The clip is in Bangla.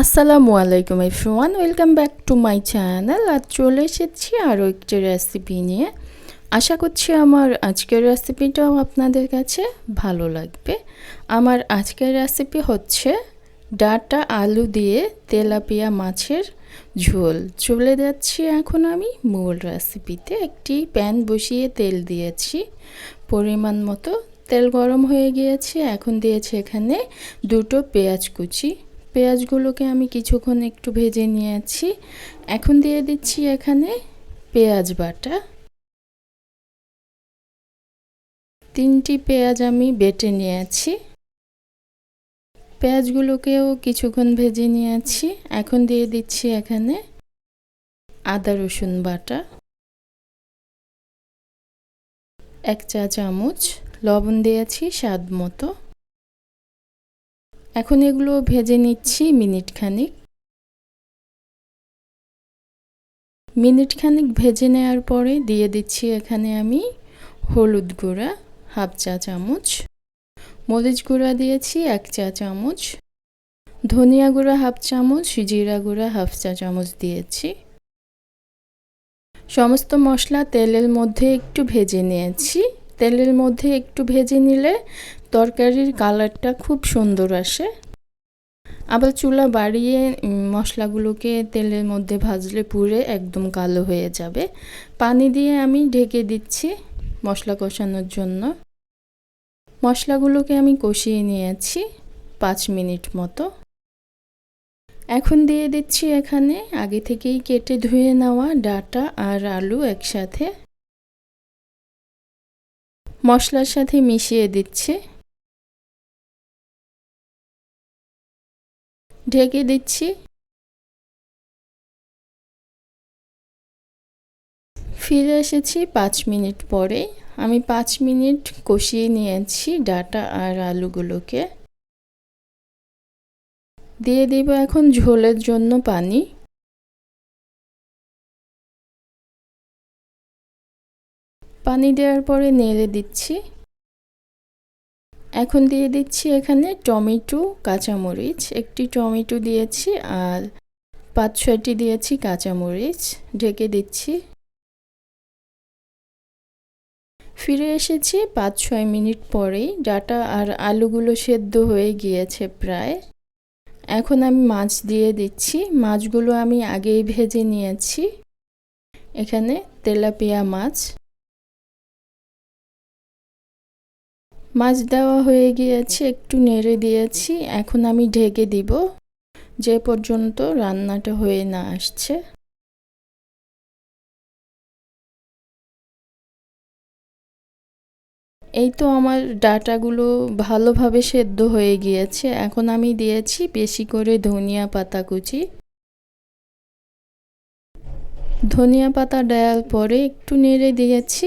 আসসালামু আলাইকুম everyone, welcome back to my channel. আজ চলে এসেছি আরও একটি রেসিপি নিয়ে। আশা করছি আমার আজকের রেসিপিটাও আপনাদের কাছে ভালো লাগবে। আমার আজকের রেসিপি হচ্ছে ডাটা আলু দিয়ে তেলাপিয়া মাছের ঝোল। চলে যাচ্ছি এখন আমি মূল রেসিপিতে একটি প্যান বসিয়ে তেল দিয়েছি। পরিমাণ মতো তেল গরম হয়ে গিয়েছে। এখন দিয়েছি এখানে দুটো পেঁয়াজ কুচি। পেঁয়াজগুলোকে আমি কিছুক্ষণ একটু ভেজে নিয়েছি। এখন দিয়ে দিচ্ছি এখানে পেঁয়াজ বাটা। তিনটি পেঁয়াজ আমি বেটে নিয়েছি। পেঁয়াজগুলোকেও কিছুক্ষণ ভেজে নিয়েছি। এখন দিয়ে দিচ্ছি এখানে আদা রসুন বাটা। এক চা চামচ লবণ দিয়েছি স্বাদ মতো। এখন এগুলো ভেজে নিচ্ছি মিনিট খানিক মিনিট খানিক ভেজে নেওয়ার পরে দিয়ে দিচ্ছি এখানে আমি হলুদ গুঁড়া, হাফ চা চামচ। মরিচ গুঁড়া দিয়েছি, এক চা চামচ। ধনিয়া গুঁড়া, হাফ চামচ। জিরা গুঁড়া, হাফ চা চামচ দিয়েছি। সমস্ত মশলা তেলের মধ্যে একটু ভেজে নিয়েছি। তেলের মধ্যে একটু ভেজে নিলে তরকারির কালারটা খুব সুন্দর আসে। আবার চুলা বাড়িয়ে মশলাগুলোকে তেলের মধ্যে ভাজলে পুড়ে একদম কালো হয়ে যাবে। পানি দিয়ে আমি ঢেকে দিচ্ছি মশলা কষানোর জন্য। মশলাগুলোকে আমি কষিয়ে নিয়েছি পাঁচ মিনিট মতো। এখন দিয়ে দিচ্ছি এখানে আগে থেকেই কেটে ধুয়ে নেওয়া ডাটা আর আলু একসাথে। মশলার সাথে মিশিয়ে দিচ্ছি। ঢেকে দিচ্ছি। ফিরে এসেছি পাঁচ মিনিট পরে। আমি পাঁচ মিনিট কষিয়ে নিয়েছি ডাটা আর আলুগুলোকে। দিয়ে দিব এখন ঝোলের জন্য পানি। পানি দেওয়ার পরে নেড়ে দিচ্ছি। এখন দিয়ে দিচ্ছি এখানে টমেটো, কাঁচামরিচ। একটি টমেটো দিয়েছি আর পাঁচ ছয়টি দিয়েছি কাঁচামরিচ। ঢেকে দিচ্ছি। ফিরে এসেছি পাঁচ ছয় মিনিট পরেই। ডাটা আর আলুগুলো সেদ্ধ হয়ে গিয়েছে প্রায়। এখন আমি মাছ দিয়ে দিচ্ছি। মাছগুলো আমি আগেই ভেজে নিয়েছি। এখানে তেলাপিয়া মাছ। মাছ দেওয়া হয়ে গিয়েছে, একটু নেড়ে দিয়েছি, এখন আমি ঢেকে দিব। যে পর্যন্ত রান্নাটা হয়ে না আসছে। এই তো আমার ডাটাগুলো ভালোভাবে সেদ্ধ হয়ে গিয়েছে। এখন আমি দিয়েছি বেশি করে ধনিয়া পাতা কুচি। ধনিয়া পাতা দেওয়ার পরে একটু নেড়ে দিয়েছি।